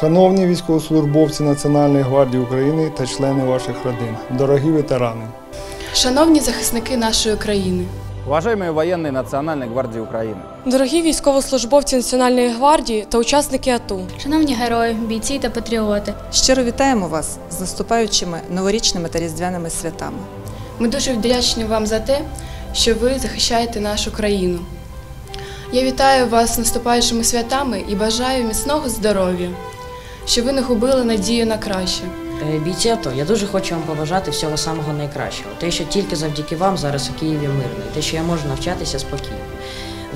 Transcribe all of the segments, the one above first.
Шановні військовослужбовці Національної гвардії України та члени ваших родин, дорогі ветерани, Шановні захисники нашої країни, Уважаемые военные Национальной гвардии Украины, Дорогі військовослужбовці Національної гвардії та учасники АТО. Шановні герої, бійці та патріоти, Щиро вітаємо вас з наступаючими новорічними та різдвяними святами. ми дуже вдячні вам за те, що ви захищаєте нашу країну. Я вітаю вас з наступаючими святами і бажаю міцного здоров'я, щоб ви не губили надію на краще. Е, Бійці АТО, я дуже хочу вам побажати всього самого найкращого. Те, що тільки завдяки вам зараз у Києві мирно, те, що я можу навчатися спокійно.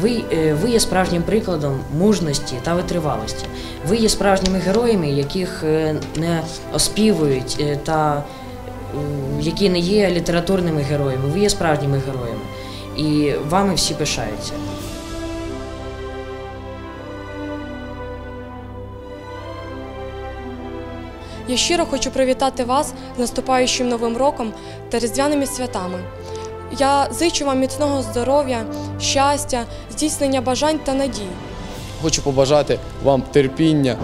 Ви, е, ви є справжнім прикладом мужності та витривалості. Ви є справжніми героями, яких е, не оспівують та які не є літературними героями. Ви є справжніми героями. І вами всі пишаються. Я щиро хочу привітати вас з наступаючим новим роком та різдвяними святами. Я зичу вам міцного здоров'я, щастя, здійснення бажань та надій. Хочу побажати вам терпіння,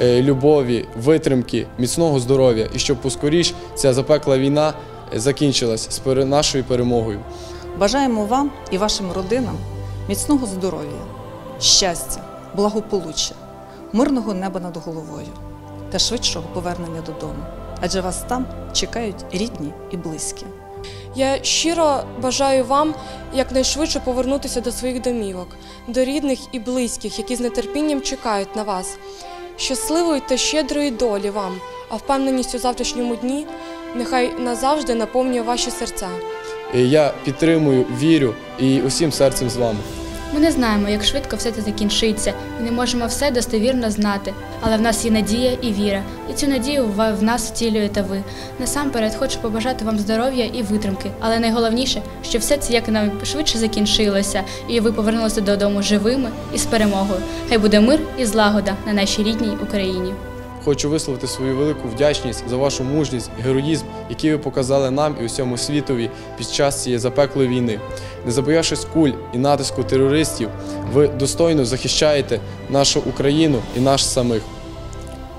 е, любові, витримки, міцного здоров'я і щоб поскоріш ця запекла війна е, закінчилась з пере- нашою перемогою. Бажаємо вам і вашим родинам міцного здоров'я, щастя, благополуччя, мирного неба над головою та швидшого повернення додому. Адже вас там чекають рідні і близькі. Я щиро бажаю вам якнайшвидше повернутися до своїх домівок, до рідних і близьких, які з нетерпінням чекають на вас. Щасливої та щедрої долі вам, а впевненість у завтрашньому дні нехай назавжди наповнює ваші серця. Е, Я підтримую, вірю і усім серцем з вами. Ми не знаємо, як швидко все це закінчиться, і не можемо все достовірно знати. Але в нас є надія і віра, і цю надію в нас втілюєте ви. Насамперед хочу побажати вам здоров'я і витримки, але найголовніше, що все це якнайшвидше закінчилося, і ви повернулися додому живими і з перемогою. Хай буде мир і злагода на нашій рідній Україні. Хочу висловити свою велику вдячність за вашу мужність, героїзм, який ви показали нам і усьому світові під час цієї запеклої війни. Не забоявшись куль і натиску терористів, ви достойно захищаєте нашу Україну і нас самих.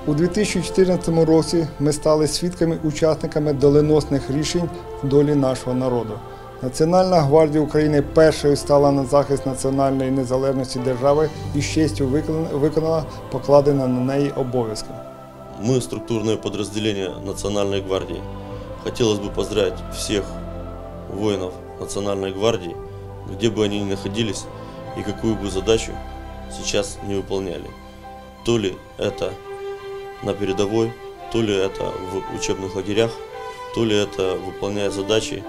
у 2014 році ми стали свідками учасниками доленосних рішень в долі нашого народу. Національна гвардія України першою стала на захист національної незалежності держави і з честю виконала- покладені на неї обов'язки. Мы, структурное подразделение Национальной гвардии, хотелось бы поздравить всех воинов Национальной гвардии, где бы они ни находились и какую бы задачу сейчас не выполняли. То ли это на передовой, то ли это в учебных лагерях, то ли это выполняя задачи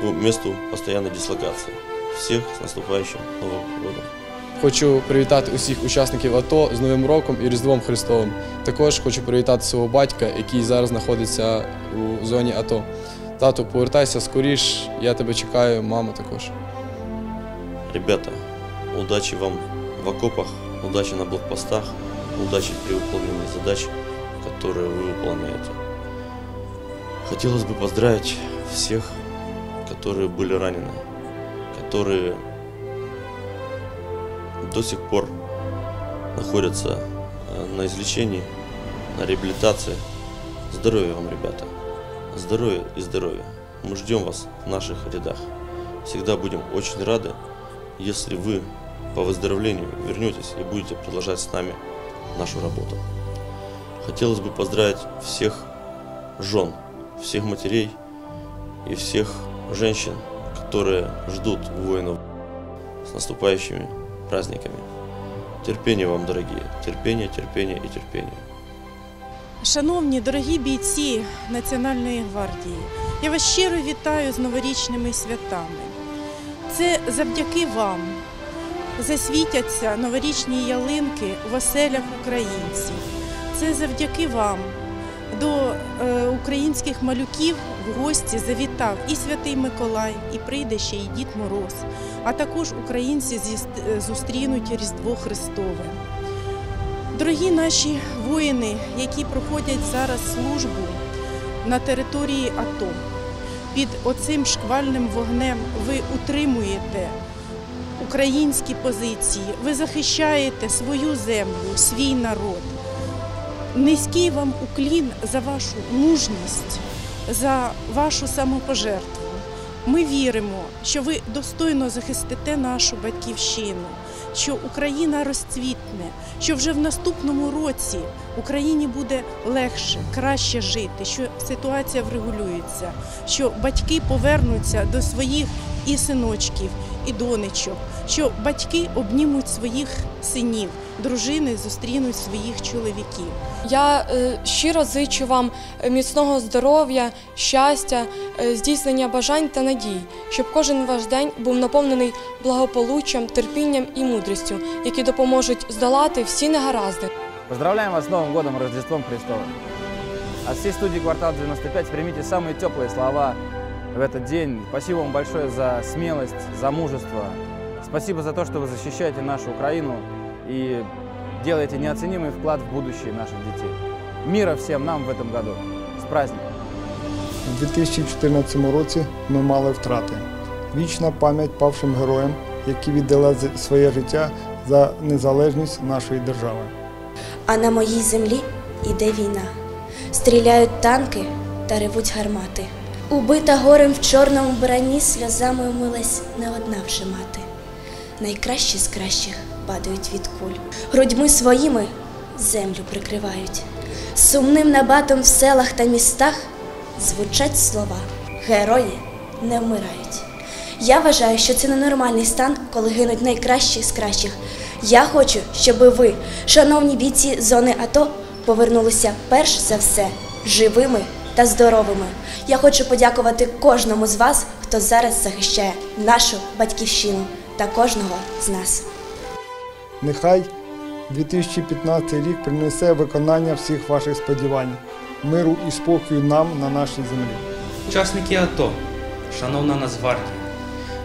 по месту постоянной дислокации. Всех с наступающим Новым годом! Хочу привітати усіх учасників АТО з Новим роком і Різдвом Христовим. Також хочу привітати свого батька, який зараз знаходиться у зоні АТО. Тато, повертайся скоріш, я тебе чекаю, мама також. Ребята, удачи вам в окопах, удачи на блокпостах, удачи при выполнении задач, которые вы выполняете. Хотелось бы поздравить всех, которые были ранены, которые до сих пор находятся э, на излечении, на реабилитации. Здоровья вам, ребята. Здоровья и здоровья. Мы ждем вас в наших рядах. Всегда будем очень рады, если вы по выздоровлению вернетесь и будете продолжать с нами нашу работу. Хотелось бы поздравить всех жен, всех матерей и всех женщин, которые ждут воинов с наступающими праздниками. Терпения вам, дорогие. Терпения, терпения и терпения. Шановні дорогі бійці Національної гвардії, я вас щиро вітаю з новорічними святами. Це завдяки вам засвітяться новорічні ялинки в оселях українців. Це завдяки вам до е, українських малюків в гості завітав і Святий Миколай, і прийде ще і Дід Мороз, а також українці зустрінуть Різдво Христове. Дорогі наші воїни, які проходять зараз службу на території АТО, під оцим шквальним вогнем ви утримуєте українські позиції, ви захищаєте свою землю, свій народ. Низький вам уклін за вашу мужність, за вашу самопожертву. Ми віримо, що ви достойно захистите нашу батьківщину, що Україна розцвітне, що вже в наступному році Україні буде легше, краще жити, що ситуація врегулюється, що батьки повернуться до своїх і синочків, і донечок, що батьки обнімуть своїх синів, дружини зустрінуть своїх чоловіків. Я е, щиро зичу вам е, міцного здоров'я, щастя, е, здійснення бажань та надій, щоб кожен ваш день був наповнений благополуччям, терпінням і мудрістю, які допоможуть здолати всі негаразди. Поздравляем вас с Новым годом, Рождеством Христовым. От всей студии «Квартал 95» примите самые теплые слова в этот день. Спасибо вам большое за смелость, за мужество. Спасибо за то, что вы защищаете нашу Украину и делаете неоценимый вклад в будущее наших детей. Мира всем нам в этом году. С праздником! У 2014 році ми мали втрати. Вічна пам'ять павшим героям, які віддали з- своє життя за незалежність нашої держави. А на моїй землі іде війна. Стріляють танки та ревуть гармати. Убита горем в чорному броні сльозами умилась не одна вже мати. Найкращі з кращих падають від куль. Грудьми своїми землю прикривають. Сумним набатом в селах та містах звучать слова Герої не вмирають. Я вважаю, що це ненормальний стан, коли гинуть найкращі з кращих. Я хочу, щоб ви, шановні бійці зони АТО, повернулися перш за все живими та здоровими. Я хочу подякувати кожному з вас, хто зараз захищає нашу батьківщину та кожного з нас. Нехай 2015 рік принесе виконання всіх ваших сподівань, миру і спокою нам на нашій землі. Учасники АТО, шановна Нацгвардія,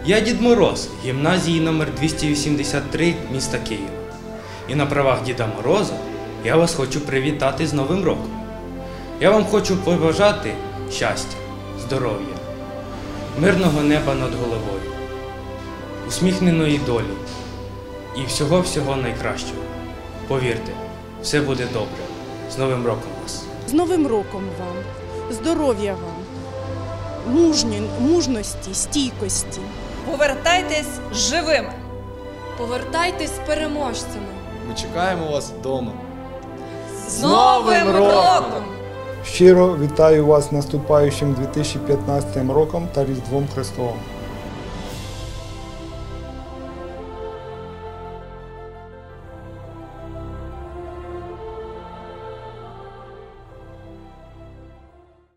я Дід Мороз, гімназії номер 283 міста Києва. І на правах Діда Мороза я вас хочу привітати з Новим роком. Я вам хочу побажати щастя, здоров'я, мирного неба над головою, усміхненої долі і всього-всього найкращого. Повірте, все буде добре. З Новим роком вас! З Новим роком вам, здоров'я вам, мужні, мужності, стійкості. Повертайтесь живими! Повертайтесь переможцями. Ми чекаємо вас вдома. З Новим роком! Щиро вітаю вас наступаючим 2015 роком та Різдвом Христовим.